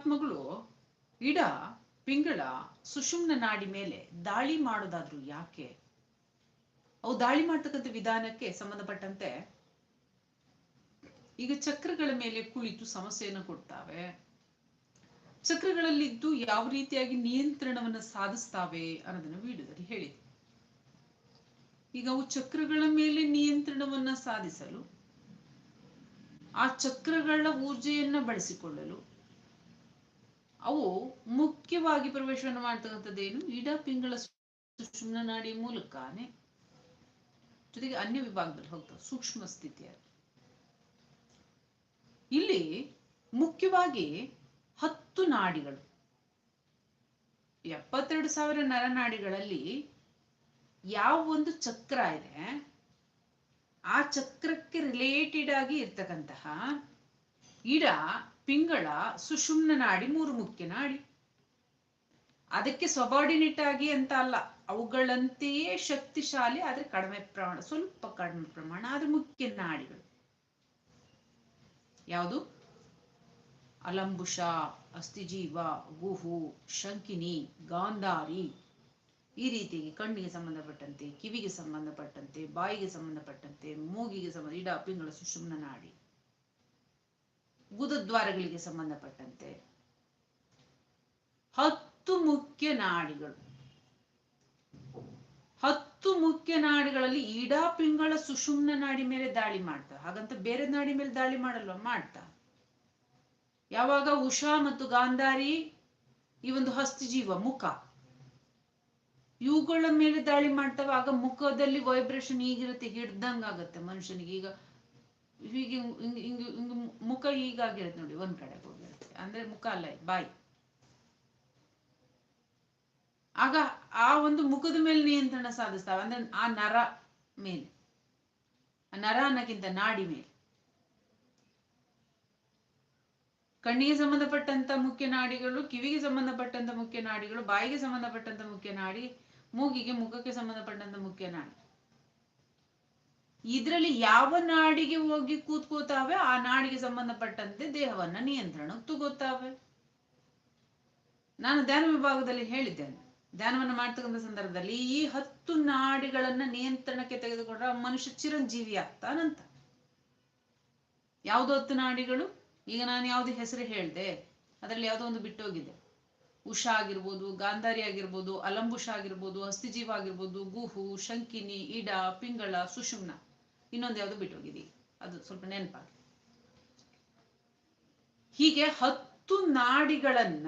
ಆತ್ಮಗಳು ಇಡ, ಪಿಂಗಳ, ಸುಷುಮ್ನ ನಾಡಿ ಮೇಲೆ ದಾಳಿ ಮಾಡೋದಾದ್ರೂ ಯಾಕೆ? ಅವು ದಾಳಿ ಮಾಡ್ತಕ್ಕಂಥ ವಿಧಾನಕ್ಕೆ ಸಂಬಂಧಪಟ್ಟಂತೆ ಈಗ ಚಕ್ರಗಳ ಮೇಲೆ ಕುಳಿತು ಸಮಸ್ಯೆಯನ್ನು ಕೊಡ್ತಾವೆ. ಚಕ್ರಗಳಲ್ಲಿದ್ದು ಯಾವ ರೀತಿಯಾಗಿ ನಿಯಂತ್ರಣವನ್ನು ಸಾಧಿಸ್ತಾವೆ ಅನ್ನೋದನ್ನ ವಿಡಿಯೋದಲ್ಲಿ ಹೇಳಿದೆ. ಈಗ ಅವು ಚಕ್ರಗಳ ಮೇಲೆ ನಿಯಂತ್ರಣವನ್ನ ಸಾಧಿಸಲು, ಆ ಚಕ್ರಗಳ ಊರ್ಜೆಯನ್ನ ಬಳಸಿಕೊಳ್ಳಲು ಅವು ಮುಖ್ಯವಾಗಿ ಪ್ರವೇಶವನ್ನು ಮಾಡ್ತಕ್ಕಂಥದ್ದೇನು ಇಡ ಪಿಂಗಳ ಸೂಕ್ಷ್ಮ ನಾಡಿ ಮೂಲಕನೇ. ಜೊತೆಗೆ ಅನ್ಯ ವಿಭಾಗದಲ್ಲಿ ಹೋಗ್ತವೆ ಸೂಕ್ಷ್ಮ ಸ್ಥಿತಿಯಾಗಿ ಇಲ್ಲಿ ಮುಖ್ಯವಾಗಿ ಹತ್ತು ನಾಡಿಗಳು. ಎಪ್ಪತ್ತೆರಡು ಸಾವಿರ ನರನಾಡಿಗಳಲ್ಲಿ ಯಾವ ಒಂದು ಚಕ್ರ ಇದೆ, ಆ ಚಕ್ರಕ್ಕೆ ರಿಲೇಟೆಡ್ ಆಗಿ ಇರ್ತಕ್ಕಂತಹ ಇಡ ಪಿಂಗಳ ಸುಷುಮ್ನ ನಾಡಿ ಮೂರು ಮುಖ್ಯ ನಾಡಿ. ಅದಕ್ಕೆ ಸಬಾರ್ಡಿನೇಟ್ ಆಗಿ ಅಂತ ಅಲ್ಲ, ಅವುಗಳಂತೆಯೇ ಶಕ್ತಿಶಾಲಿ, ಆದ್ರೆ ಕಡಿಮೆ ಪ್ರಮಾಣ, ಸ್ವಲ್ಪ ಕಡಿಮೆ ಪ್ರಮಾಣ, ಆದ್ರೆ ಮುಖ್ಯ ನಾಡಿಗಳು. ಯಾವುದು? ಅಲಂಬುಷ, ಅಸ್ಥಿಜೀವ, ಗುಹು, ಶಂಕಿನಿ, ಗಾಂಧಾರಿ. ಈ ರೀತಿಯಾಗಿ ಕಣ್ಣಿಗೆ ಸಂಬಂಧಪಟ್ಟಂತೆ, ಕಿವಿಗೆ ಸಂಬಂಧಪಟ್ಟಂತೆ, ಬಾಯಿಗೆ ಸಂಬಂಧಪಟ್ಟಂತೆ, ಮೂಗಿಗೆ ಸಂಬಂಧ, ಇಡ ಪಿಂಗಳ ಸುಷುಮ್ನ ನಾಡಿ. ಗುದದ್ವಾರಗಳಿಗೆ ಸಂಬಂಧಪಟ್ಟಂತೆ. ಹತ್ತು ಮುಖ್ಯ ನಾಡಿಗಳು. ಹತ್ತು ಮುಖ್ಯ ನಾಡಿಗಳಲ್ಲಿ ಈಡಾ ಪಿಂಗಳ ಸುಷುಮ್ನ ನಾಡಿ ಮೇಲೆ ದಾಳಿ ಮಾಡ್ತಾ, ಹಾಗಂತ ಬೇರೆ ನಾಡಿ ಮೇಲೆ ದಾಳಿ ಮಾಡಲ್ವ? ಮಾಡ್ತಾ. ಯಾವಾಗ ಉಷಾ ಮತ್ತು ಗಾಂಧಾರಿ ಈ ಒಂದು ಹಸ್ತಜೀವ, ಮುಖ, ಇವುಗಳ ಮೇಲೆ ದಾಳಿ ಮಾಡ್ತಾವ ಆಗ ಮುಖದಲ್ಲಿ ವೈಬ್ರೇಷನ್ ಈಗಿರುತ್ತೆ, ಹಿಡ್ದಂಗಾಗತ್ತೆ ಮನುಷ್ಯನಿಗೆ ಈಗ ಹೀಗೆ ಹಿಂಗೆ ಹಿಂಗೆ ಮುಖ ಹೀಗಾಗಿರುತ್ತೆ ನೋಡಿ ಒಂದ್ ಕಡೆ ಹೋಗಿರುತ್ತೆ ಅಂದ್ರೆ ಮುಖ ಅಲ್ಲ, ಬಾಯಿ. ಆಗ ಆ ಒಂದು ಮುಖದ ಮೇಲೆ ನಿಯಂತ್ರಣ ಸಾಧಿಸ್ತಾವೆ. ಅಂದ್ರೆ ಆ ನರ ಮೇಲೆ. ನರ ಅನ್ನಕ್ಕಿಂತ ನಾಡಿ ಮೇಲೆ. ಕಣ್ಣಿಗೆ ಸಂಬಂಧಪಟ್ಟಂತ ಮುಖ್ಯ ನಾಡಿಗಳು, ಕಿವಿಗೆ ಸಂಬಂಧಪಟ್ಟಂತ ಮುಖ್ಯ ನಾಡಿಗಳು, ಬಾಯಿಗೆ ಸಂಬಂಧಪಟ್ಟಂತ ಮುಖ್ಯ ನಾಡಿ, ಮೂಗಿಗೆ, ಮುಖಕ್ಕೆ ಸಂಬಂಧಪಟ್ಟಂತ ಮುಖ್ಯ ನಾಡಿ. ಇದರಲ್ಲಿ ಯಾವ ನಾಡಿಗೆ ಹೋಗಿ ಕೂತ್ಕೋತಾವೆ, ಆ ನಾಡಿಗೆ ಸಂಬಂಧಪಟ್ಟಂತೆ ದೇಹವನ್ನ ನಿಯಂತ್ರಣಕ್ಕೆ ತಗೋತಾವೆ. ನಾನು ಧ್ಯಾನ ವಿಭಾಗದಲ್ಲಿ ಹೇಳಿದ್ದೇನೆ. ಧ್ಯಾನವನ್ನು ಮಾಡ್ತಕ್ಕಂಥ ಸಂದರ್ಭದಲ್ಲಿ ಈ ಹತ್ತು ನಾಡಿಗಳನ್ನ ನಿಯಂತ್ರಣಕ್ಕೆ ತೆಗೆದುಕೊಂಡ್ರೆ ಮನುಷ್ಯ ಚಿರಂಜೀವಿ ಆಗ್ತಾನಂತ. ಯಾವ್ದು ಹತ್ತು ನಾಡಿಗಳು? ಈಗ ನಾನು ಯಾವ್ದು ಹೆಸರು ಹೇಳಿದೆ, ಅದರಲ್ಲಿ ಯಾವುದೋ ಒಂದು ಬಿಟ್ಟೋಗಿದೆ. ಉಷಾ ಆಗಿರ್ಬೋದು, ಗಾಂಧಾರಿ ಆಗಿರ್ಬೋದು, ಅಲಂಬುಷ ಆಗಿರ್ಬೋದು, ಹಸ್ತಿಜೀವ ಆಗಿರ್ಬೋದು, ಗುಹು, ಶಂಕಿನಿ, ಇಡ, ಪಿಂಗಳ, ಸುಷುಮ್ನ. ಇನ್ನೊಂದು ಯಾವುದು ಬಿಟ್ಟೋಗಿದ್ದೀವಿ ಅದು ಸ್ವಲ್ಪ ನೆನಪಾಗಿ ಹೀಗೆ ಹತ್ತು ನಾಡಿಗಳನ್ನ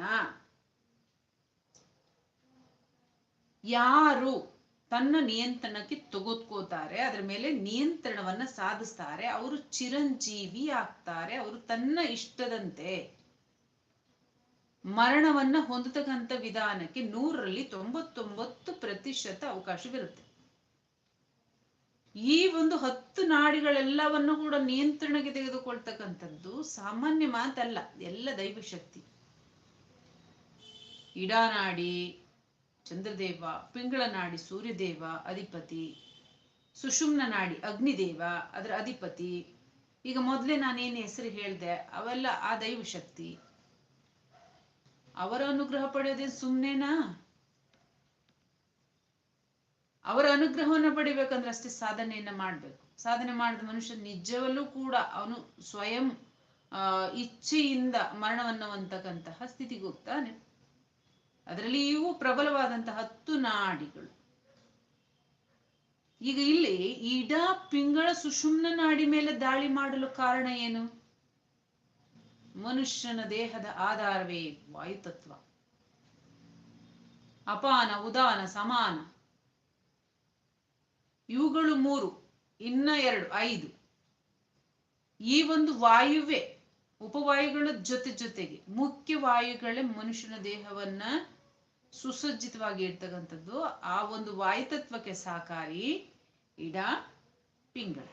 ಯಾರು ತನ್ನ ನಿಯಂತ್ರಣಕ್ಕೆ ತೆಗೆದುಕೋತಾರೆ ಅದರ ಮೇಲೆ ನಿಯಂತ್ರಣವನ್ನ ಸಾಧಿಸ್ತಾರೆ, ಅವರು ಚಿರಂಜೀವಿ ಆಗ್ತಾರೆ, ಅವರು ತನ್ನ ಇಷ್ಟದಂತೆ ಮರಣವನ್ನ ಹೊಂದತಕ್ಕಂಥ ವಿಧಾನಕ್ಕೆ ನೂರರಲ್ಲಿ ತೊಂಬತ್ತೊಂಬತ್ತು ಪ್ರತಿಶತ ಅವಕಾಶವಿರುತ್ತೆ. ಈ ಒಂದು ಹತ್ತು ನಾಡಿಗಳೆಲ್ಲವನ್ನು ಕೂಡ ನಿಯಂತ್ರಣಕ್ಕೆ ತೆಗೆದುಕೊಳ್ತಕ್ಕಂಥದ್ದು ಸಾಮಾನ್ಯ ಮಾತಲ್ಲ, ಎಲ್ಲ ದೈವ ಶಕ್ತಿ. ಇಡಾನಾಡಿ ಚಂದ್ರದೇವ, ಪಿಂಗಳ ನಾಡಿ, ಸೂರ್ಯದೇವ, ಅಧಿಪತಿ, ಸುಷುಮ್ನ ನಾಡಿ, ಅಗ್ನಿದೇವ, ಅದರ ಅಧಿಪತಿ. ಈಗ ಮೊದಲೇ ನಾನೇನು ಹೆಸರು ಹೇಳ್ದೆ, ಅವೆಲ್ಲ ಆ ದೈವ ಶಕ್ತಿ. ಅವರ ಅನುಗ್ರಹ ಪಡೆಯೋದೇನು ಸುಮ್ಮನೆನಾ ಅವರ ಅನುಗ್ರಹವನ್ನು ಪಡಿಬೇಕಂದ್ರೆ ಅಷ್ಟೇ ಸಾಧನೆಯನ್ನ ಮಾಡ್ಬೇಕು. ಸಾಧನೆ ಮಾಡಿದ ಮನುಷ್ಯ ನಿಜವಲ್ಲೂ ಕೂಡ ಅವನು ಸ್ವಯಂ ಇಚ್ಛೆಯಿಂದ ಮರಣವನ್ನು ಅಂತಕ್ಕಂತಹ ಸ್ಥಿತಿಗೆ ಹೋಗ್ತಾನೆ. ಅದರಲ್ಲಿ ಇವು ಪ್ರಬಲವಾದಂತಹ ಹತ್ತು ನಾಡಿಗಳು. ಈಗ ಇಲ್ಲಿ ಇಡ ಪಿಂಗಳ ಸುಷುಮ್ನ ನಾಡಿ ಮೇಲೆ ದಾಳಿ ಮಾಡಲು ಕಾರಣ ಏನು? ಮನುಷ್ಯನ ದೇಹದ ಆಧಾರವೇ ವಾಯುತತ್ವ. ಅಪಾನ, ಉದಾನ, ಸಮಾನ. ಇವುಗಳು ಮೂರು, ಇನ್ನ ಎರಡು, ಐದು. ಈ ಒಂದು ವಾಯುವೆ ಉಪವಾಯುಗಳ ಜೊತೆ ಜೊತೆಗೆ ಮುಖ್ಯ ವಾಯುಗಳೇ ಮನುಷ್ಯನ ದೇಹವನ್ನ ಸುಸಜ್ಜಿತವಾಗಿ ಇರ್ತಕ್ಕಂಥದ್ದು ಆ ಒಂದು ವಾಯುತತ್ವಕ್ಕೆ ಸಹಕಾರಿ ಇಡ ಪಿಂಗಳ.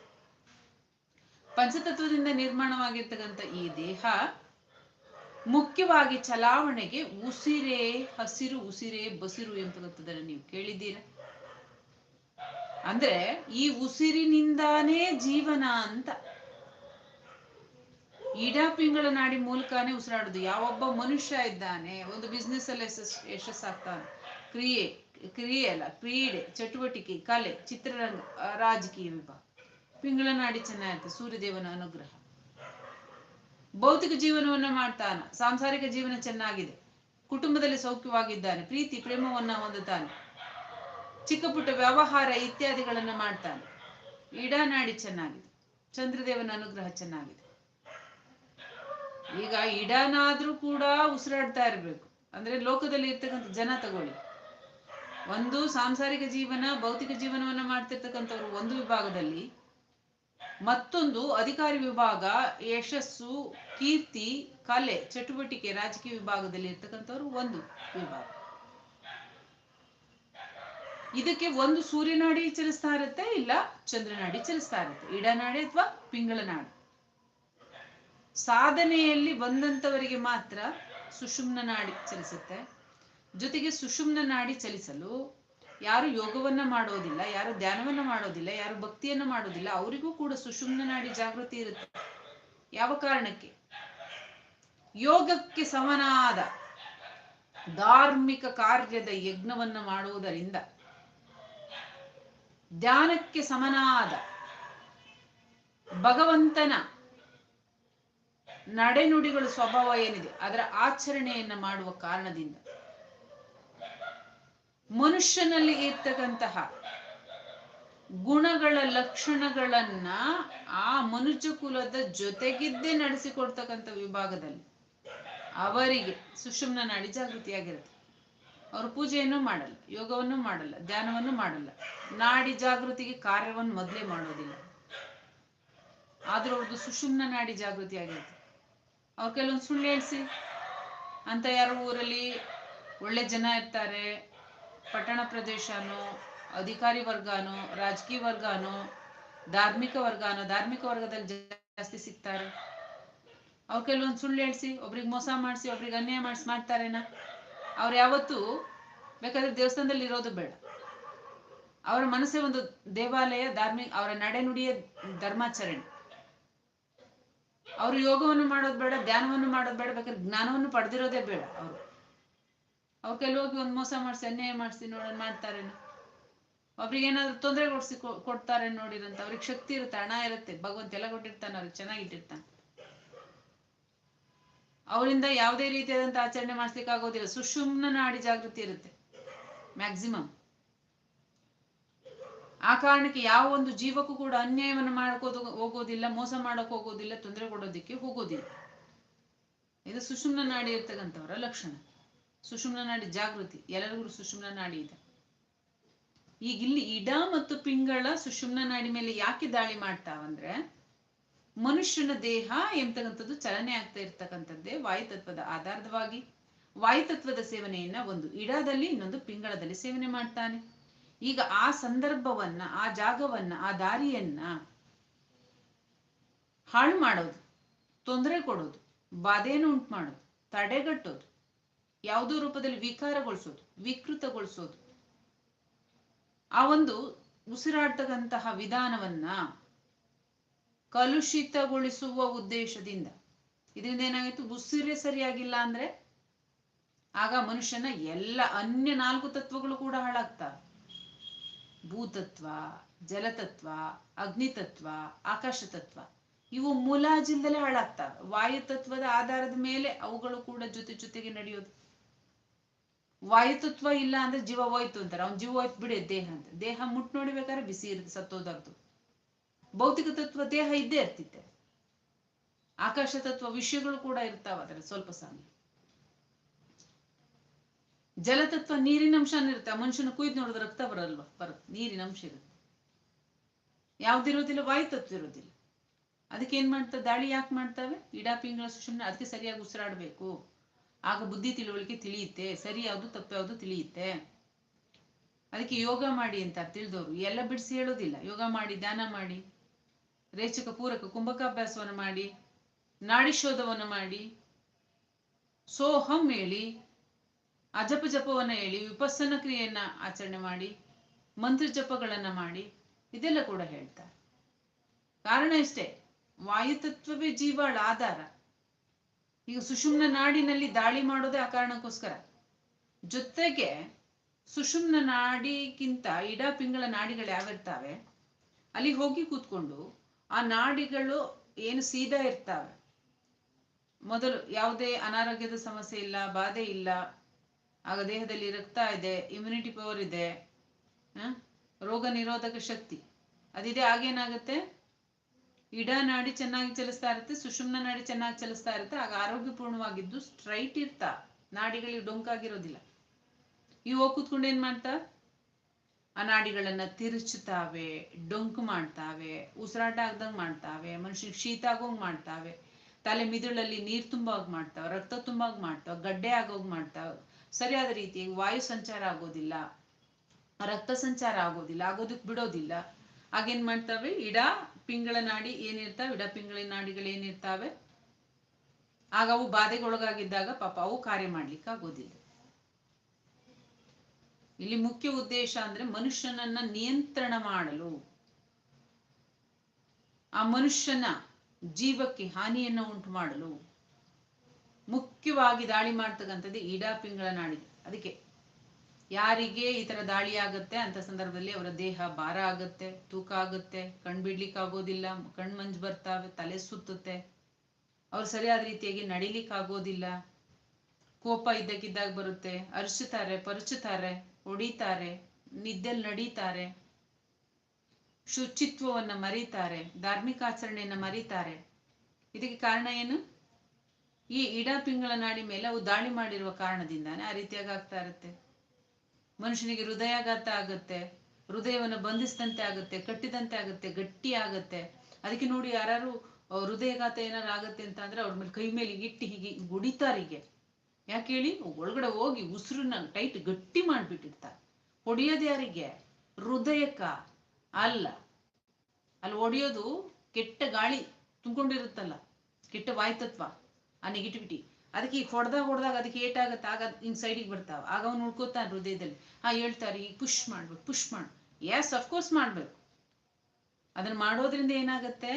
ಪಂಚತತ್ವದಿಂದ ನಿರ್ಮಾಣವಾಗಿರ್ತಕ್ಕಂಥ ಈ ದೇಹ ಮುಖ್ಯವಾಗಿ ಚಲಾವಣೆಗೆ ಉಸಿರೇ ಹಸಿರು, ಉಸಿರೇ ಬಸಿರು ಎಂತಕ್ಕಂಥದ್ದನ್ನು ನೀವು ಕೇಳಿದ್ದೀರ? ಅಂದ್ರೆ ಈ ಉಸಿರಿನಿಂದಾನೇ ಜೀವನ ಅಂತ. ಇಡಾ ಪಿಂಗಳ ನಾಡಿ ಮೂಲಕನೇ ಉಸಿರಾಡೋದು. ಯಾವೊಬ್ಬ ಮನುಷ್ಯ ಇದ್ದಾನೆ, ಒಂದು ಬಿಸ್ನೆಸ್ ಅಲ್ಲಿ ಯಶಸ್, ಯಶಸ್ಸಾಗ್ತಾನೆ. ಕ್ರಿಯೆ ಕ್ರಿಯೆ ಅಲ್ಲ, ಕ್ರೀಡೆ, ಚಟುವಟಿಕೆ, ಕಲೆ, ಚಿತ್ರರಂಗ, ರಾಜಕೀಯ ವಿಭಾಗ. ಪಿಂಗಳ ನಾಡಿ ಚೆನ್ನಾಗಿರುತ್ತೆ ಸೂರ್ಯದೇವನ ಅನುಗ್ರಹ. ಭೌತಿಕ ಜೀವನವನ್ನ ಮಾಡ್ತಾನ, ಸಾಂಸಾರಿಕ ಜೀವನ ಚೆನ್ನಾಗಿದೆ. ಕುಟುಂಬದಲ್ಲಿ ಸೌಖ್ಯವಾಗಿದ್ದಾನೆ, ಪ್ರೀತಿ, ಪ್ರೇಮವನ್ನ ಹೊಂದುತ್ತಾನೆ. ಚಿಕ್ಕ ಪುಟ್ಟ ವ್ಯವಹಾರ ಇತ್ಯಾದಿಗಳನ್ನು ಮಾಡ್ತಾನೆ. ಇಡನಾಡಿ ಚೆನ್ನಾಗಿದೆ. ಚಂದ್ರದೇವನ ಅನುಗ್ರಹ ಚೆನ್ನಾಗಿದೆ. ಈಗ ಇಡನಾದ್ರೂ ಕೂಡ ಉಸಿರಾಡ್ತಾ ಇರಬೇಕು. ಅಂದ್ರೆ ಲೋಕದಲ್ಲಿ ಇರ್ತಕ್ಕಂಥ ಜನ ತಗೊಳ್ಳಿ. ಒಂದು ಸಾಂಸಾರಿಕ ಜೀವನ, ಭೌತಿಕ ಜೀವನವನ್ನ ಮಾಡ್ತಿರ್ತಕ್ಕಂಥವ್ರು ಒಂದು ವಿಭಾಗದಲ್ಲಿ, ಮತ್ತೊಂದು ಅಧಿಕಾರಿ ವಿಭಾಗ, ಯಶಸ್ಸು, ಕೀರ್ತಿ, ಕಲೆ, ಚಟುವಟಿಕೆ, ರಾಜಕೀಯ ವಿಭಾಗದಲ್ಲಿ ಇರ್ತಕ್ಕಂಥವ್ರು ಒಂದು ವಿಭಾಗ. ಇದಕ್ಕೆ ಒಂದು ಸೂರ್ಯನಾಡಿ ಚಲಿಸ್ತಾ ಇರುತ್ತೆ, ಇಲ್ಲ ಚಂದ್ರನಾಡಿ ಚಲಿಸ್ತಾ ಇರುತ್ತೆ. ಇಡನಾಡಿ ಅಥವಾ ಪಿಂಗಳನಾಡಿ ಸಾಧನೆಯಲ್ಲಿ ಬಂದಂತವರಿಗೆ ಮಾತ್ರ ಸುಷುಮ್ನ ನಾಡಿ ಚಲಿಸುತ್ತೆ. ಜೊತೆಗೆ ಸುಷುಮ್ನ ನಾಡಿ ಚಲಿಸಲು ಯಾರು ಯೋಗವನ್ನ ಮಾಡೋದಿಲ್ಲ, ಯಾರು ಧ್ಯಾನವನ್ನ ಮಾಡೋದಿಲ್ಲ, ಯಾರು ಭಕ್ತಿಯನ್ನ ಮಾಡೋದಿಲ್ಲ, ಅವರಿಗೂ ಕೂಡ ಸುಷುಮ್ನ ನಾಡಿ ಜಾಗೃತಿ ಇರುತ್ತೆ. ಯಾವ ಕಾರಣಕ್ಕೆ? ಯೋಗಕ್ಕೆ ಸಮನಾದ ಧಾರ್ಮಿಕ ಕಾರ್ಯದ ಯಜ್ಞವನ್ನ ಮಾಡುವುದರಿಂದ. ಧ್ಯಾನಕ್ಕೆ ಸಮನಾದ ಭಗವಂತನ ನಡೆನುಡಿಗಳ ಸ್ವಭಾವ ಏನಿದೆ, ಅದರ ಆಚರಣೆಯನ್ನ ಮಾಡುವ ಕಾರಣದಿಂದ ಮನುಷ್ಯನಲ್ಲಿ ಇರ್ತಕ್ಕಂತಹ ಗುಣಗಳ ಲಕ್ಷಣಗಳನ್ನ ಆ ಮನುಷ್ಯ ಕುಲದ ಜೊತೆಗಿದ್ದೇ ನಡೆಸಿಕೊಡ್ತಕ್ಕಂಥ ವಿಭಾಗದಲ್ಲಿ ಅವರಿಗೆ ಸುಷುಮ್ನ ನಾಡಿ ಜಾಗೃತಿಯಾಗಿರುತ್ತೆ. ಅವರು ಪೂಜೆಯನ್ನು ಮಾಡಲ್ಲ, ಯೋಗವನ್ನು ಮಾಡಲ್ಲ, ಧ್ಯಾನವನ್ನು ಮಾಡಲ್ಲ. ನಾಡಿ ಜಾಗೃತಿಗೆ ಕಾರ್ಯವನ್ನು ಮೊದಲೇ ಮಾಡೋದಿಲ್ಲ. ಆದ್ರೂ ಅವ್ರದ್ದು ಸುಷುಮ್ನ ನಾಡಿ ಜಾಗೃತಿ ಆಗಿರುತ್ತೆ. ಅವ್ರು ಕೆಲವೊಂದು ಸುಳ್ಳು ಹೇಳ್ಸಿ. ಅಂತ ಯಾರು ಊರಲ್ಲಿ ಒಳ್ಳೆ ಜನ ಇರ್ತಾರೆ. ಪಟ್ಟಣ ಪ್ರದೇಶನೋ, ಅಧಿಕಾರಿ ವರ್ಗನೋ, ರಾಜಕೀಯ ವರ್ಗನೋ, ಧಾರ್ಮಿಕ ವರ್ಗನೋ, ಧಾರ್ಮಿಕ ವರ್ಗದಲ್ಲಿ ಜಾಸ್ತಿ ಸಿಗ್ತಾರೆ. ಅವ್ರು ಕೆಲವೊಂದು ಸುಳ್ಳು ಹೇಳ್ಸಿ, ಒಬ್ರಿಗೆ ಮೋಸ ಮಾಡಿಸಿ, ಒಬ್ರಿಗೆ ಅನ್ಯಾಯ ಮಾಡಿಸಿ, ಮಾಡ್ತಾರೇನ. ಅವ್ರು ಯಾವತ್ತೂ ಬೇಕಾದ್ರೆ ದೇವಸ್ಥಾನದಲ್ಲಿ ಇರೋದು ಬೇಡ. ಅವರ ಮನಸ್ಸೇ ಒಂದು ದೇವಾಲಯ, ಧಾರ್ಮಿಕ, ಅವರ ನಡೆನುಡಿಯ ಧರ್ಮಾಚರಣೆ. ಅವರು ಯೋಗವನ್ನು ಮಾಡೋದು ಬೇಡ, ಧ್ಯಾನವನ್ನು ಮಾಡೋದು ಬೇಡ, ಬೇಕಾದ್ರೆ ಜ್ಞಾನವನ್ನು ಪಡೆದಿರೋದೇ ಬೇಡ ಅವರು. ಅವ್ರು ಕೆಲವೋಗಿ ಒಂದು ಮೋಸ ಮಾಡಿಸಿ, ಅನ್ಯಾಯ ಮಾಡಿಸಿ ನೋಡೋಣ ಮಾಡ್ತಾರೇನೋ. ಒಬ್ರಿಗೆ ಏನಾದ್ರು ತೊಂದರೆ ಕೊಡ್ಸಿ ಕೊಡ್ತಾರೆ ನೋಡಿರಂತ, ಅವ್ರಿಗೆ ಶಕ್ತಿ ಇರುತ್ತೆ, ಹಣ ಇರುತ್ತೆ, ಭಗವಂತ ಎಲ್ಲ ಕೊಟ್ಟಿರ್ತಾನೆ, ಅವ್ರಿಗೆ ಚೆನ್ನಾಗಿಟ್ಟಿರ್ತಾನೆ. ಅವರಿಂದ ಯಾವುದೇ ರೀತಿಯಾದಂತ ಆಚರಣೆ ಮಾಡಿಸ್ಲಿಕ್ಕೆ ಆಗೋದಿಲ್ಲ. ಸುಷುಮ್ನ ನಾಡಿ ಜಾಗೃತಿ ಇರುತ್ತೆ. ಮ್ಯಾಕ್ಸಿಮಮ್ ಆ ಕಾರಣಕ್ಕೆ ಯಾವ ಒಂದು ಜೀವಕ್ಕೂ ಕೂಡ ಅನ್ಯಾಯವನ್ನು ಮಾಡ್ಕೋದು ಹೋಗೋದಿಲ್ಲ, ಮೋಸ ಮಾಡಕ್ ಹೋಗೋದಿಲ್ಲ, ತೊಂದರೆ ಕೊಡೋದಿಕ್ಕೆ ಹೋಗೋದಿಲ್ಲ. ಇದು ಸುಷುಮ್ನ ನಾಡಿ ಇರ್ತಕ್ಕಂಥವರ ಲಕ್ಷಣ. ಸುಷುಮ್ನ ನಾಡಿ ಜಾಗೃತಿ. ಎಲ್ಲರಿಗೂ ಸುಷುಮ್ನ ನಾಡಿ ಇದೆ. ಈಗ ಇಲ್ಲಿ ಇಡ ಮತ್ತು ಪಿಂಗಳ ಸುಷುಮ್ನ ನಾಡಿ ಮೇಲೆ ಯಾಕೆ ದಾಳಿ ಮಾಡ್ತಾವಂದ್ರೆ ಮನುಷ್ಯನ ದೇಹ ಎಂಬತಕ್ಕಂಥದ್ದು ಚಲನೆ ಆಗ್ತಾ ಇರ್ತಕ್ಕಂಥದ್ದೇ ವಾಯುತತ್ವದ ಆಧಾರದವಾಗಿ. ವಾಯುತತ್ವದ ಸೇವನೆಯನ್ನ ಒಂದು ಇಡದಲ್ಲಿ ಇನ್ನೊಂದು ಪಿಂಗಳದಲ್ಲಿ ಸೇವನೆ ಮಾಡ್ತಾನೆ. ಈಗ ಆ ಸಂದರ್ಭವನ್ನ, ಆ ಜಾಗವನ್ನ, ಆ ದಾರಿಯನ್ನ ಹಾಳು ಮಾಡೋದು, ತೊಂದರೆ ಕೊಡೋದು, ಬಾಧೆಯನ್ನು ಉಂಟು ಮಾಡೋದು ತಡೆಗಟ್ಟೋದು, ಯಾವುದೋ ರೂಪದಲ್ಲಿ ವಿಕಾರಗೊಳಿಸೋದು, ವಿಕೃತಗೊಳಿಸೋದು. ಆ ಒಂದು ಉಸಿರಾಡ್ತಕ್ಕಂತಹ ವಿಧಾನವನ್ನ ಕಲುಷಿತಗೊಳಿಸುವ ಉದ್ದೇಶದಿಂದ. ಇದರಿಂದ ಏನಾಗಿತ್ತು ಉಸಿರೇ ಸರಿಯಾಗಿಲ್ಲ ಅಂದ್ರೆ ಆಗ ಮನುಷ್ಯನ ಎಲ್ಲ ಅನ್ಯ ನಾಲ್ಕು ತತ್ವಗಳು ಕೂಡ ಹಾಳಾಗ್ತವೆ. ಭೂತತ್ವ, ಜಲತತ್ವ, ಅಗ್ನಿತತ್ವ ಆಕಾಶ ತತ್ವ ಇವು ಮುಲಾಜಿಲ್ದಲೇ ಹಾಳಾಗ್ತವೆ. ವಾಯುತತ್ವದ ಆಧಾರದ ಮೇಲೆ ಅವುಗಳು ಕೂಡ ಜೊತೆ ಜೊತೆಗೆ ನಡೆಯೋದು. ವಾಯುತತ್ವ ಇಲ್ಲ ಅಂದ್ರೆ ಜೀವ ಹೋಯ್ತು ಅಂತಾರೆ. ಅವ್ನ್ ಜೀವ ಹೋಯ್ತು ಬಿಡಿ, ದೇಹ ಅಂತ. ದೇಹ ಮುಟ್ ನೋಡಿಬೇಕಾದ್ರೆ ಬಿಸಿ ಇರುತ್ತೆ ಸತ್ತೋದರ್ದು ಭೌತಿಕ ತತ್ವ ದೇಹ ಇದ್ದೇ ಇರ್ತಿತ್ತೆ. ಆಕಾಶ ತತ್ವ ವಿಷಯಗಳು ಕೂಡ ಇರ್ತಾವ ಅದರ ಸ್ವಲ್ಪ ಸಮಯ. ಜಲತತ್ವ ನೀರಿನ ಅಂಶ ಇರುತ್ತೆ. ಮನುಷ್ಯನ ಕುಯ್ದು ನೋಡಿದ್ರೆ ರಕ್ತ ಬರಲ್ವಾ? ಬರುತ್ತೆ. ನೀರಿನ ಅಂಶ ಇರುತ್ತೆ. ಯಾವ್ದಿರೋದಿಲ್ಲ ವಾಯುತತ್ವ ಇರೋದಿಲ್ಲ ಅದಕ್ಕೆ ಏನ್ ಮಾಡ್ತವೆ? ದಾಳಿ ಯಾಕೆ ಮಾಡ್ತಾವೆ? ಇಡಾ ಪಿಂಗಳ ಸುಷುಮ್ನ ಅದಕ್ಕೆ ಸರಿಯಾಗಿ ಉಸಿರಾಡ್ಬೇಕು. ಆಗ ಬುದ್ಧಿ ತಿಳುವಳಿಕೆ ತಿಳಿಯುತ್ತೆ. ಸರಿ, ಯಾವುದು ತಪ್ಪು, ಯಾವುದು ತಿಳಿಯುತ್ತೆ? ಅದಕ್ಕೆ ಯೋಗ ಮಾಡಿ ಅಂತ ತಿಳಿದವರು. ಎಲ್ಲ ಬಿಡಿಸಿ ಹೇಳೋದಿಲ್ಲ. ಯೋಗ ಮಾಡಿ, ಧ್ಯಾನ ಮಾಡಿ. ರೇಚಕ ಪೂರಕ ಕುಂಭಕಾಭ್ಯಾಸವನ್ನು ಮಾಡಿ, ನಾಡಿಶೋಧವನ್ನು ಮಾಡಿ, ಸೋಹಂ ಹೇಳಿ, ಅಜಪ ಜಪವನ್ನು ಹೇಳಿ, ವಿಪಸ್ಸನ ಕ್ರಿಯೆಯನ್ನ ಆಚರಣೆ ಮಾಡಿ, ಮಂತ್ರ ಜಪಗಳನ್ನ ಮಾಡಿ, ಇದೆಲ್ಲ ಕೂಡ ಹೇಳ್ತಾರೆ ಕಾರಣ ಇಷ್ಟೇ, ವಾಯುತತ್ವವೇ ಜೀವಾಳ ಆಧಾರ. ಈಗ ಸುಷುಮ್ನ ನಾಡಿನಲ್ಲಿ ದಾಳಿ ಮಾಡೋದೇ ಆ ಕಾರಣಕ್ಕೋಸ್ಕರ. ಜೊತೆಗೆ ಸುಷುಮ್ನ ನಾಡಿಗಿಂತ ಇಡ ಪಿಂಗಳ ನಾಡಿಗಳು ಯಾವಿರ್ತಾವೆ ಅಲ್ಲಿ ಹೋಗಿ ಕೂತ್ಕೊಂಡು ಆ ನಾಡಿಗಳು ಏನು ಸೀದಾ ಇರ್ತಾವೆ. ಮೊದಲು ಯಾವುದೇ ಅನಾರೋಗ್ಯದ ಸಮಸ್ಯೆ ಇಲ್ಲ, ಬಾಧೆ ಇಲ್ಲ. ಆಗ ದೇಹದಲ್ಲಿ ರಕ್ತ ಇದೆ ಇಮ್ಯುನಿಟಿ ಪವರ್ ಇದೆ ರೋಗ ನಿರೋಧಕ ಶಕ್ತಿ. ಅದಿದೆ ಆಗೇನಾಗುತ್ತೆ? ಇಡ ನಾಡಿ ಚೆನ್ನಾಗಿ ಚಲಿಸ್ತಾ ಇರುತ್ತೆ, ಸುಷುಮ್ನ ನಾಡಿ ಚೆನ್ನಾಗಿ ಚಲಿಸ್ತಾ ಇರುತ್ತೆ, ಆಗ ಆರೋಗ್ಯಪೂರ್ಣವಾಗಿದ್ದು ಸ್ಟ್ರೈಟ್ ಇರ್ತಾ. ನಾಡಿಗಳಿಗೆ ಡೊಂಕಾಗಿರೋದಿಲ್ಲ. ಇವು ಕೂತ್ಕೊಂಡು ಏನ್ ಮಾಡ್ತಾ? ತಿರುಚ್ತಾವೆ ತಿರುಚುತ್ತಾವೆ ಡೊಂಕು ಮಾಡ್ತಾವೆ ಉಸಿರಾಟ ಆಗ್ದಂಗ್ ಮಾಡ್ತಾವೆ, ಮನುಷ್ಯನಿಗೆ ಶೀತ ಆಗೋಂಗ್ ಮಾಡ್ತಾವೆ, ತಲೆ ಮಿದುಳಲ್ಲಿ ನೀರ್ ತುಂಬಾಗ್ ಮಾಡ್ತಾವ, ರಕ್ತ ತುಂಬಾಗ್ ಮಾಡ್ತಾವ, ಗಡ್ಡೆ ಆಗೋಗ್ ಮಾಡ್ತಾವ. ಸರಿಯಾದ ರೀತಿ ವಾಯು ಸಂಚಾರ ಆಗೋದಿಲ್ಲ, ರಕ್ತ ಸಂಚಾರ ಆಗೋದಿಲ್ಲ, ಆಗೋದಕ್ ಬಿಡೋದಿಲ್ಲ. ಆಗೇನ್ ಮಾಡ್ತಾವೆ? ಇಡ, ಪಿಂಗಳ ನಾಡಿ ಏನಿರ್ತಾವೆ? ಇಡ, ಪಿಂಗಳ ನಾಡಿಗಳು ಏನಿರ್ತಾವೆ ಆಗ ಅವು ಬಾಧೆಗೊಳಗಾಗಿದ್ದಾಗ ಪಾಪ ಅವು ಕಾರ್ಯ ಮಾಡ್ಲಿಕ್ಕೆ ಆಗೋದಿಲ್ಲ ಇಲ್ಲಿ ಮುಖ್ಯ ಉದ್ದೇಶ ಅಂದ್ರೆ ಮನುಷ್ಯನನ್ನ ನಿಯಂತ್ರಣ ಮಾಡಲು. ಆ ಮನುಷ್ಯನ ಜೀವಕ್ಕೆ ಹಾನಿಯನ್ನ ಉಂಟು ಮಾಡಲು. ಮುಖ್ಯವಾಗಿ ದಾಳಿ ಮಾಡ್ತಕ್ಕಂಥದ್ದು ಈಡಾ ಪಿಂಗಳ ನಾಡಿ ಅದಕ್ಕೆ ಯಾರಿಗೆ ಈ ತರ ದಾಳಿ ಆಗುತ್ತೆ ಅಂತ ಸಂದರ್ಭದಲ್ಲಿ ಅವರ ದೇಹ ಭಾರ ಆಗುತ್ತೆ, ತೂಕ ಆಗುತ್ತೆ, ಕಣ್ ಬಿಡ್ಲಿಕ್ಕೆ ಆಗೋದಿಲ್ಲ ಕಣ್ ಮಂಜು ಬರ್ತಾವೆ, ತಲೆ ಸುತ್ತುತ್ತೆ. ಅವ್ರು ಸರಿಯಾದ ರೀತಿಯಾಗಿ ನಡಿಲಿಕ್ಕೆ ಆಗೋದಿಲ್ಲ ಕೋಪ ಇದ್ದಕ್ಕಿದ್ದಾಗ ಬರುತ್ತೆ ಅರ್ಚುತ್ತಾರೆ ಪರಚುತ್ತಾರೆ. ಹೊಡಿತಾರೆ, ನಿದ್ದೆಲ್ ನಡೀತಾರೆ, ಶುಚಿತ್ವವನ್ನ ಮರೀತಾರೆ ಧಾರ್ಮಿಕ ಆಚರಣೆಯನ್ನ ಮರೀತಾರೆ. ಇದಕ್ಕೆ ಕಾರಣ ಏನು? ಈ ಇಡ ಪಿಂಗಳ ನಾಡಿ ಮೇಲೆ ಅವು ದಾಳಿ ಮಾಡಿರುವ ಕಾರಣದಿಂದಾನೇ ಆ ರೀತಿಯಾಗಿ ಆಗ್ತಾ ಇರುತ್ತೆ. ಮನುಷ್ಯನಿಗೆ ಹೃದಯಾಘಾತ ಆಗುತ್ತೆ, ಹೃದಯವನ್ನು ಬಂಧಿಸಿದಂತೆ ಆಗುತ್ತೆ, ಕಟ್ಟಿದಂತೆ ಆಗುತ್ತೆ, ಗಟ್ಟಿ ಆಗುತ್ತೆ. ಅದಕ್ಕೆ ನೋಡಿ ಯಾರು ಹೃದಯಾಘಾತ ಏನಾರು ಆಗುತ್ತೆ ಅಂತ ಅಂದ್ರೆ ಅವ್ರ ಮೇಲೆ ಕೈ ಮೇಲೆ ಇಟ್ಟು ಹೀಗೆ ಗುಡಿತಾರೆ ಹೀಗೆ. ಯಾಕೆ ಹೇಳಿ? ಒಳಗಡೆ ಹೋಗಿ ಉಸಿರನ್ನ ಟೈಟ್ ಗಟ್ಟಿ ಮಾಡಿಬಿಟ್ಟಿರ್ತಾರೆ. ಹೊಡೆಯೋದು ಯಾರಿಗೆ? ಹೃದಯಕ್ಕ ಅಲ್ಲ. ಅಲ್ಲಿ ಹೊಡೆಯೋದು ಕೆಟ್ಟ ಗಾಳಿ ತುಂಬಿಕೊಂಡಿರುತ್ತಲ್ಲ, ಕೆಟ್ಟ ವಾಯ್ತತ್ವ. ಆ ನೆಗೆಟಿವಿಟಿ ಅದಕ್ಕೆ ಈಗ ಹೊಡೆದಾಗ ಹೊಡೆದಾಗ ಅದಕ್ಕೆ ಏಟಾಗತ್ತೆ, ಆಗ ಹಿಂಗ್ ಸೈಡಿಗೆ ಬರ್ತಾವ. ಆಗ ಅವ್ನು ಉಳ್ಕೋತಾನೆ ಹೃದಯದಲ್ಲಿ. ಹಾ, ಹೇಳ್ತಾರೆ, ಈಗ ಪುಷ್ ಮಾಡ್ಬೇಕು ಪುಷ್ ಮಾಡು. ಎಸ್ ಅಫ್ಕೋರ್ಸ್ ಮಾಡ್ಬೇಕು. ಅದನ್ನ ಮಾಡೋದ್ರಿಂದ ಏನಾಗತ್ತೆ?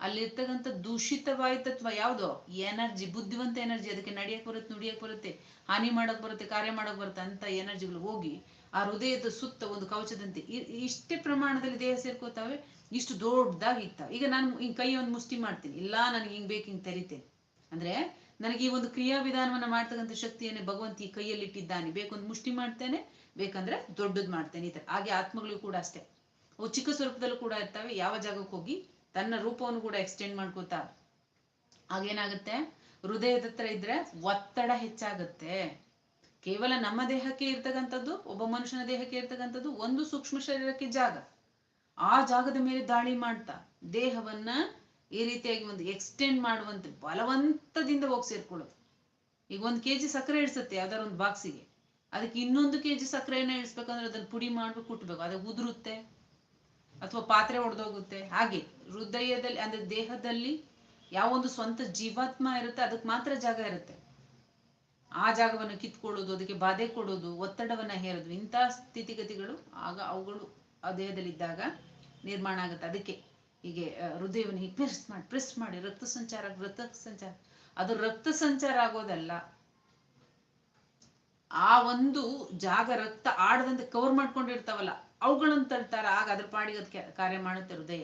ಅಲ್ಲಿರ್ತಕ್ಕಂಥ ದೂಷಿತ ವಾಯುತತ್ವ ಯಾವ್ದು? ಎನರ್ಜಿ, ಬುದ್ಧಿವಂತ ಎನರ್ಜಿ ಅದಕ್ಕೆ ನಡಿಯಕ್ ಬರುತ್ತೆ, ನುಡಿಯಕ್ ಬರುತ್ತೆ, ಹಾನಿ ಮಾಡಕ್ ಬರುತ್ತೆ, ಕಾರ್ಯ ಮಾಡಕ್ ಬರುತ್ತೆ ಅಂತ ಎನರ್ಜಿಗಳು ಹೋಗಿ ಆ ಹೃದಯದ ಸುತ್ತ ಒಂದು ಕವಚದಂತೆ ಇಷ್ಟೇ ಪ್ರಮಾಣದಲ್ಲಿ ದೇಹ ಸೇರ್ಕೋತಾವೆ, ಇಷ್ಟು ದೊಡ್ಡದಾಗಿ ಇತ್ತ ಈಗ ನಾನು ಹಿಂಗ್ ಕೈ ಒಂದು ಮುಷ್ಟಿ ಮಾಡ್ತೀನಿ. ಇಲ್ಲ, ನನಗೆ ಹಿಂಗ್ ಬೇಕು, ಹಿಂಗ್ ತೆರಿತೇನೆ. ಅಂದ್ರೆ ನನಗೆ ಈ ಒಂದು ಕ್ರಿಯಾ ವಿಧಾನವನ್ನ ಮಾಡ್ತಕ್ಕಂಥ ಶಕ್ತಿಯನ್ನೇ ಭಗವಂತ ಈ ಕೈಯಲ್ಲಿ ಇಟ್ಟಿದ್ದಾನೆ ಬೇಕೊಂದು ಮುಷ್ಟಿ ಮಾಡ್ತೇನೆ, ಬೇಕಂದ್ರೆ ದೊಡ್ಡದ್ ಮಾಡ್ತೇನೆ ಈ ತರ. ಹಾಗೆ ಆತ್ಮಗಳು ಕೂಡ ಅಷ್ಟೇ. ಅವು ಚಿಕ್ಕ ಸ್ವರೂಪದಲ್ಲೂ ಕೂಡ ಇರ್ತವೆ. ಯಾವ ಜಾಗಕ್ಕೆ ಹೋಗಿ ತನ್ನ ರೂಪವನ್ನು ಕೂಡ ಎಕ್ಸ್ಟೆಂಡ್ ಮಾಡ್ಕೋತ ಆಗೇನಾಗುತ್ತೆ ಹೃದಯದ ಹತ್ರ ಇದ್ರೆ ಒತ್ತಡ ಹೆಚ್ಚಾಗುತ್ತೆ. ಕೇವಲ ನಮ್ಮ ದೇಹಕ್ಕೆ ಇರ್ತಕ್ಕಂಥದ್ದು, ಒಬ್ಬ ಮನುಷ್ಯನ ದೇಹಕ್ಕೆ ಇರ್ತಕ್ಕಂಥದ್ದು ಒಂದು ಸೂಕ್ಷ್ಮ ಶರೀರಕ್ಕೆ ಜಾಗ. ಆ ಜಾಗದ ಮೇಲೆ ದಾಳಿ ಮಾಡ್ತಾ, ದೇಹವನ್ನ ಈ ರೀತಿಯಾಗಿ ಒಂದು ಎಕ್ಸ್ಟೆಂಡ್ ಮಾಡುವಂತೆ ಬಲವಂತದಿಂದ ಹೋಗಿ ಸೇರ್ಕೊಳ್ಳೋದು. ಈಗ ಒಂದು ಕೆಜಿ ಸಕ್ಕರೆ ಇಳಿಸುತ್ತೆ ಯಾವ್ದಾರ ಒಂದು ಬಾಕ್ಸಿಗೆ ಅದಕ್ಕೆ ಇನ್ನೊಂದು ಕೆಜಿ ಸಕ್ಕರೆಯನ್ನ ಇಳಿಸ್ಬೇಕಂದ್ರೆ ಅದನ್ನ ಪುಡಿ ಮಾಡ್ಬೇಕು, ಕುಟ್ಬೇಕು. ಅದ ಉದುರುತ್ತೆ. ಅಥವಾ ಪಾತ್ರೆ ಒಡೆದೋಗುತ್ತೆ. ಹಾಗೆ ಹೃದಯದಲ್ಲಿ, ಅಂದ್ರೆ ದೇಹದಲ್ಲಿ ಯಾವ ಒಂದು ಸ್ವಂತ ಜೀವಾತ್ಮ ಇರುತ್ತೆ, ಅದಕ್ಕೆ ಮಾತ್ರ ಜಾಗ ಇರುತ್ತೆ. ಆ ಜಾಗವನ್ನು ಕಿತ್ಕೊಳ್ಳೋದು, ಅದಕ್ಕೆ ಬಾಧೆ ಕೊಡೋದು, ಒತ್ತಡವನ್ನ ಹೇರೋದು. ಇಂಥ ಸ್ಥಿತಿಗತಿಗಳು, ಆಗ ಅವುಗಳು ಆ ದೇಹದಲ್ಲಿದ್ದಾಗ ನಿರ್ಮಾಣ ಆಗುತ್ತೆ. ಅದಕ್ಕೆ ಹೀಗೆ ಹೃದಯವನ್ನು ಹೀಗೆ ಪ್ರೆಸ್ ಮಾಡಿ ಪ್ರೆಸ್ ಮಾಡಿ, ರಕ್ತ ಸಂಚಾರ ರಕ್ತ ಸಂಚಾರ. ಅದು ರಕ್ತ ಸಂಚಾರ ಆಗೋದಲ್ಲ. ಆ ಒಂದು ಜಾಗ ರಕ್ತ ಆಡದಂತೆ ಕವರ್ ಮಾಡ್ಕೊಂಡಿರ್ತಾವಲ್ಲ. ಅವುಗಳನ್ನು ತಳ್ತಾರೆ ಆಗ ಅದ್ರ ಪಾಡಿಗೆ ಅದ್ ಕಾರ್ಯ ಮಾಡುತ್ತೆ ಹೃದಯ.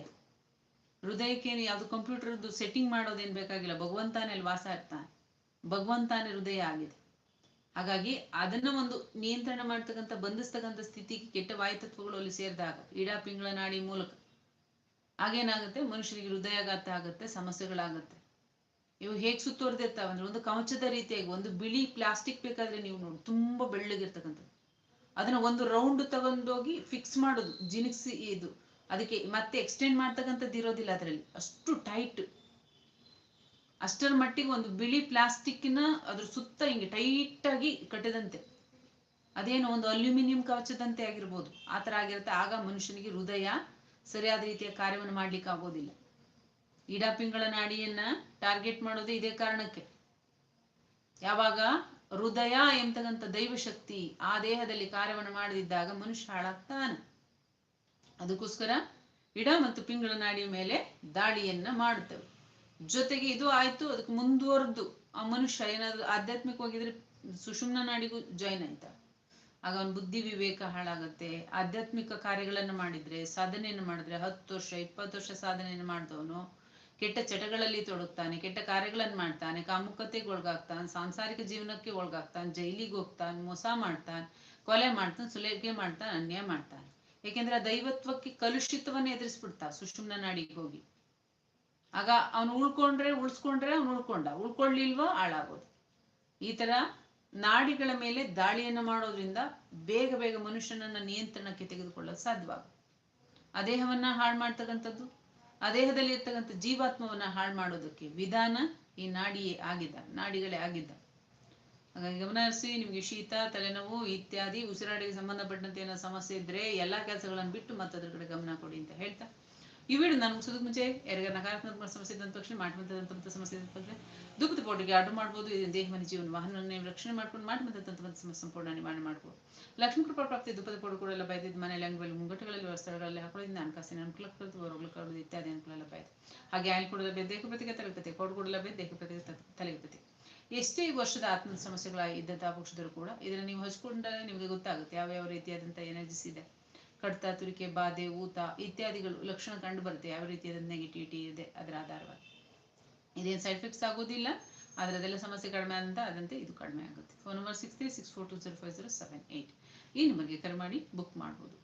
ಹೃದಯಕ್ಕೇನು ಯಾವುದು ಕಂಪ್ಯೂಟರ್ದು ಸೆಟ್ಟಿಂಗ್ ಮಾಡೋದೇನು ಬೇಕಾಗಿಲ್ಲ, ಭಗವಂತನೇ ಅಲ್ಲಿ ವಾಸ ಇರ್ತಾನೆ ಭಗವಂತಾನೇ ಹೃದಯ ಆಗಿದೆ. ಹಾಗಾಗಿ ಅದನ್ನ ಒಂದು ನಿಯಂತ್ರಣ ಮಾಡ್ತಕ್ಕಂಥ, ಬಂಧಿಸ್ತಕ್ಕಂಥ ಸ್ಥಿತಿಗೆ ಕೆಟ್ಟ ವಾಯುತತ್ವಗಳು ಅಲ್ಲಿ ಸೇರಿದಾಗ ಇಡಾ ಪಿಂಗಳ ನಾಡಿ ಮೂಲಕ, ಆಗೇನಾಗುತ್ತೆ? ಮನುಷ್ಯರಿಗೆ ಹೃದಯಾಘಾತ ಆಗುತ್ತೆ, ಸಮಸ್ಯೆಗಳಾಗುತ್ತೆ. ಇವು ಹೇಗೆ ಸುತ್ತುವರೆದಿರ್ತಾವಂದ್ರೆ ಒಂದು ಕವಚದ ರೀತಿಯಾಗಿ, ಒಂದು ಬಿಳಿ ಪ್ಲಾಸ್ಟಿಕ್ ಬೇಕಾದ್ರೆ ನೀವು ನೋಡಿ, ತುಂಬಾ ಬೆಳ್ಳಗಿರ್ತಕ್ಕಂಥದ್ದು. ಅದನ್ನ ಒಂದು ರೌಂಡ್ ತಗೊಂಡೋಗಿ ಫಿಕ್ಸ್ ಮಾಡೋದು ಜಿನಿಕ್ಸಿ ಇದು. ಅದಕ್ಕೆ ಮತ್ತೆ ಎಕ್ಸ್ಟೆಂಡ್ ಮಾಡ್ತಕ್ಕಂಥದ್ದು ಇರೋದಿಲ್ಲ ಅದರಲ್ಲಿ. ಅಷ್ಟು ಟೈಟ್ ಅಷ್ಟರ ಮಟ್ಟಿಗೆ ಒಂದು ಬಿಳಿ ಪ್ಲಾಸ್ಟಿಕ್ನ ಅದ್ರ ಸುತ್ತ ಹಿಂಗೆ ಟೈಟ್ ಆಗಿ ಕಟ್ಟದಂತೆ. ಅದೇನು ಒಂದು ಅಲ್ಯೂಮಿನಿಯಂ ಕವಚದಂತೆ ಆಗಿರ್ಬೋದು. ಆ ಥರ ಆಗಿರುತ್ತೆ. ಆಗ ಮನುಷ್ಯನಿಗೆ ಹೃದಯ ಸರಿಯಾದ ರೀತಿಯ ಕಾರ್ಯವನ್ನು ಮಾಡ್ಲಿಕ್ಕೆ ಆಗೋದಿಲ್ಲ. ಇಡಾ ಪಿಂಗಳ ನಾಡಿಯನ್ನ ಟಾರ್ಗೆಟ್ ಮಾಡೋದು ಇದೇ ಕಾರಣಕ್ಕೆ. ಯಾವಾಗ? ಹೃದಯ ಎಂತಕ್ಕಂಥ ದೈವಶಕ್ತಿ ಆ ದೇಹದಲ್ಲಿ ಕಾರ್ಯವನ್ನು ಮಾಡದಿದ್ದಾಗ ಮನುಷ್ಯ ಹಾಳಾಗ್ತಾನೆ. ಅದಕ್ಕೋಸ್ಕರ ಇಡ ಮತ್ತು ಪಿಂಗಳ ನಾಡಿಯ ಮೇಲೆ ದಾಳಿಯನ್ನ ಮಾಡುತ್ತವೆ. ಜೊತೆಗೆ ಇದು ಆಯ್ತು, ಅದಕ್ಕೆ ಮುಂದುವರೆದು. ಆ ಮನುಷ್ಯ ಏನಾದ್ರು ಆಧ್ಯಾತ್ಮಿಕವಾಗಿದ್ರೆ ಸುಷುಮ್ನ ನಾಡಿಗೂ ಜಾಯಿನ್ ಆಯ್ತಾ? ಆಗ ಅವನ ಬುದ್ಧಿ ವಿವೇಕ ಹಾಳಾಗತ್ತೆ. ಆಧ್ಯಾತ್ಮಿಕ ಕಾರ್ಯಗಳನ್ನ ಮಾಡಿದ್ರೆ, ಸಾಧನೆಯನ್ನು ಮಾಡಿದ್ರೆ ಹತ್ತು ವರ್ಷ, ಇಪ್ಪತ್ತು ವರ್ಷ ಸಾಧನೆಯನ್ನು ಮಾಡಿದವನು. ಕೆಟ್ಟ ಚಟಗಳಲ್ಲಿ ತೊಡಗ್ತಾನೆ, ಕೆಟ್ಟ ಕಾರ್ಯಗಳನ್ನು ಮಾಡ್ತಾನೆ, ಕಾಮುಕತೆಗೆ ಒಳಗಾಗ್ತಾನೆ, ಸಾಂಸಾರಿಕ ಜೀವನಕ್ಕೆ ಒಳಗಾಗ್ತಾನೆ, ಜೈಲಿಗೆ ಹೋಗ್ತಾನೆ, ಮೋಸ ಮಾಡ್ತಾನೆ, ಕೊಲೆ ಮಾಡ್ತಾನೆ, ಸುಲಿಗೆ ಮಾಡ್ತಾನೆ, ಅನ್ಯಾಯ ಮಾಡ್ತಾನೆ. ಯಾಕೆಂದ್ರೆ ಆ ದೈವತ್ವಕ್ಕೆ ಕಲುಷಿತವನ್ನ ಎದುರಿಸ್ಬಿಡ್ತಾ ಸುಷುಮ್ನ ನಾಡಿಗೆ ಹೋಗಿ. ಆಗ ಅವನು ಉಳ್ಕೊಂಡ್ರೆ ಉಳ್ಸ್ಕೊಂಡ್ರೆ ಅವ್ನು ಉಳ್ಕೊಂಡ, ಉಳ್ಕೊಳ್ಳಿಲ್ವೋ ಹಾಳಾಗೋದು. ಈ ತರ ನಾಡಿಗಳ ಮೇಲೆ ದಾಳಿಯನ್ನು ಮಾಡೋದ್ರಿಂದ ಬೇಗ ಬೇಗ ಮನುಷ್ಯನನ್ನ ನಿಯಂತ್ರಣಕ್ಕೆ ತೆಗೆದುಕೊಳ್ಳಲು ಸಾಧ್ಯವಾಗುತ್ತೆ. ಆ ದೇಹವನ್ನ ಹಾಳು ಮಾಡ್ತಕ್ಕಂಥದ್ದು? ಆ ದೇಹದಲ್ಲಿ ಇರ್ತಕ್ಕಂಥ ಜೀವಾತ್ಮವನ್ನ ಹಾಳು ಮಾಡೋದಕ್ಕೆ ವಿಧಾನ ಈ ನಾಡಿಯೇ ಆಗಿದ್ದ, ನಾಡಿಗಳೇ ಆಗಿದ್ದ. ಹಾಗಾಗಿ ಗಮನ ಹರಿಸಿ, ನಿಮಗೆ ಶೀತ, ತಲೆನೋವು ಇತ್ಯಾದಿ ಉಸಿರಾಡಿಗೆ ಸಂಬಂಧಪಟ್ಟಂತೆ ಏನೋ ಸಮಸ್ಯೆ ಇದ್ರೆ ಎಲ್ಲಾ ಕೆಲಸಗಳನ್ನು ಬಿಟ್ಟು ಮತ್ತದ್ರ ಕಡೆ ಗಮನ ಕೊಡಿ ಅಂತ ಹೇಳ್ತಾ ಈ ವಿಡಿಯೋ ನಾನು ಮುಗಿಸೋದಕ್ಕೆ ಮುಂಚೆ ಯಾರಿಗ ನಕಾರಾತ್ಮಕ ಸಮಸ್ಯೆ ಇದ್ದಂತ ತಕ್ಷಣ ಮಾಡಿದಂತ ಸಮಸ್ಯೆ ಇದ್ದ ತಕ್ಷಣ ದುಃಖದ ಪೋಟಿಗೆ ಆರ್ಡರ್ ಮಾಡ್ಬೋದು ಇದನ್ನು ದೇಹ ಮನೆ ಜೀವನ ವಾಹನವನ್ನೇ ನೀವು ರಕ್ಷಣೆ ಮಾಡ್ಕೊಂಡು ಮಾಡ್ಮಂತದಂತ ಸಮಸ್ಯೆ ಸಂಪೂರ್ಣ ನಿವಾರಣೆ ಮಾಡ್ಬೋದು ಲಕ್ಷ್ಮೀ ಕೃಪಾ ಪ್ರಾಪ್ತಿ ದುಃಖದ ಪೋಡು ಕೂಡ ಎಲ್ಲ ಬೈದಿದ್ದು ಮನೆಯಲ್ಲಿ ಅಂಗಗಳಲ್ಲಿ ಮುಂಗಟ್ಟುಗಳಲ್ಲಿ ಸ್ಥಳಗಳಲ್ಲಿ ಹಾಕೊಳ್ಳೋದ್ರಿಂದ ಹಣಕಾಸಿನ ಅನುಕೂಲ ಹೊರಗಳು ಇತ್ಯಾದಿ ಅನುಕೂಲ ಎಲ್ಲ ಬಾಯ್ತು ಹಾಗೆ ಆಯ್ಲ್ ಕೂಡ ಲಭ್ಯ ದೇಹ ಪ್ರತಿಗೆ ತಲೆಪತಿ ಪೌಡು ಕೂಡ ಲಭ್ಯ ದೇಹ ಪ್ರತಿಗೆ ತಲೆಪತಿ ಎಷ್ಟೇ ವರ್ಷದ ಆತ್ಮ ಸಮಸ್ಯೆಗಳ ಇದ್ದಂತಹ ಪಕ್ಷದರು ಕೂಡ ಇದನ್ನ ನೀವು ಹಚ್ಕೊಂಡ್ರೆ ನಿಮಗೆ ಗೊತ್ತಾಗುತ್ತೆ ಯಾವ ಯಾವ ರೀತಿಯಾದಂತಹ ಎನರ್ಜಿಸ್ ಇದೆ. ಕಡ್ತ, ತುರಿಕೆ, ಬಾಧೆ, ಊತ ಇತ್ಯಾದಿಗಳು ಲಕ್ಷಣ ಕಂಡು ಬರುತ್ತೆ. ಯಾವ ರೀತಿಯಾದ ನೆಗೆಟಿವಿಟಿ ಇದೆ ಅದರ ಆಧಾರವಾಗಿ. ಇದೇನು ಸೈಡ್ ಎಫೆಕ್ಟ್ಸ್ ಆಗೋದಿಲ್ಲ ಆದರೆ ಅದೆಲ್ಲ ಸಮಸ್ಯೆ ಕಡಿಮೆ ಆದಂತ ಅದಂತೆ ಇದು ಕಡಿಮೆ ಆಗುತ್ತೆ. Phone number six three six four two zero five zero seven eight ಈ ನಂಬರ್ಗೆ ಕರೆ ಮಾಡಿ ಬುಕ್ ಮಾಡ್ಬೋದು.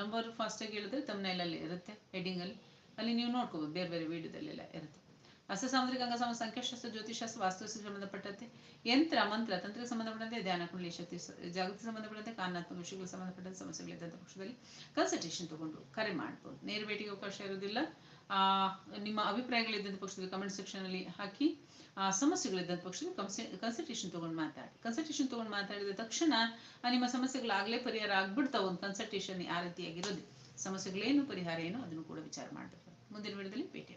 ನಂಬರ್ ಫಾಸ್ಟಾಗಿ ಹೇಳಿದ್ರೆ ತಮ್ಮನೆಲ್ಲಲ್ಲಿ ಇರುತ್ತೆ ಹೆಡ್ಡಿಂಗಲ್ಲಿ ಅಲ್ಲಿ. ನೀವು ನೋಡ್ಕೋಬೋದು, ಬೇರೆ ಬೇರೆ ವೀಡಿಯೋದಲ್ಲೆಲ್ಲ ಇರುತ್ತೆ. ಅಸ್ತ ಸಾಮುದ್ರಿಕ ಅಂಗಸಮ ಸಂಖ್ಯಾಶಾಸ್ತ್ರ ಜ್ಯೋತಿಷಾಸ್ತ್ರ ವಾಸ್ತುಶಾಸ್ತ್ರ ಸಂಬಂಧಪಟ್ಟಂತೆ. ಯಂತ್ರ ಮಂತ್ರ ತಂತ್ರಕ್ಕೆ ಸಂಬಂಧಪಟ್ಟಂತೆ ಧ್ಯಾನ ಕುಂಡಲಿ ಶಕ್ತಿ ಜಾಗೃತಿ ಸಂಬಂಧಪಟ್ಟಂತೆ ಕಾರಣಾತ್ಮಕ ವಿಷಯಗಳಿಗೆ ಸಂಬಂಧಪಟ್ಟಂತೆ ಸಮಸ್ಯೆಗಳಿದ್ದಂಥ ಪಕ್ಷದಲ್ಲಿ ಕನ್ಸಲ್ಟೇಷನ್ ತಗೊಂಡು ಕರೆ ಮಾಡ್ಬೋದು. ನೇರ ಭೇಟಿಗೆ ಅವಕಾಶ ಇರೋದಿಲ್ಲ ನಿಮ್ಮ ಅಭಿಪ್ರಾಯಗಳಿದ್ದಂಥ ಪಕ್ಷದಲ್ಲಿ ಕಮೆಂಟ್ ಸೆಕ್ಷನ್ ಅಲ್ಲಿ ಹಾಕಿ ಆ, ಸಮಸ್ಯೆಗಳಿದ್ದಂಥ ಪಕ್ಷದಲ್ಲಿ ಕನ್ಸಲ್ಟೇಷನ್ ತಗೊಂಡು ಮಾತಾಡಿ. ಕನ್ಸಲ್ಟೇಷನ್ ತಗೊಂಡು ಮಾತಾಡಿದ ತಕ್ಷಣ ನಿಮ್ಮ ಸಮಸ್ಯೆಗಳಾಗಲೇ ಪರಿಹಾರ ಆಗ್ಬಿಡ್ತಾವ ಒಂದು ಕನ್ಸಲ್ಟೇಷನ್ ಆ ರೀತಿಯಾಗಿರೋದು ಸಮಸ್ಯೆಗಳೇನು ಪರಿಹಾರ ಏನು ಅದನ್ನು ಕೂಡ ವಿಚಾರ ಮಾಡಬೇಕು. ಮುಂದಿನ ವಿಡಿಯೋದಲ್ಲಿ ಭೇಟಿ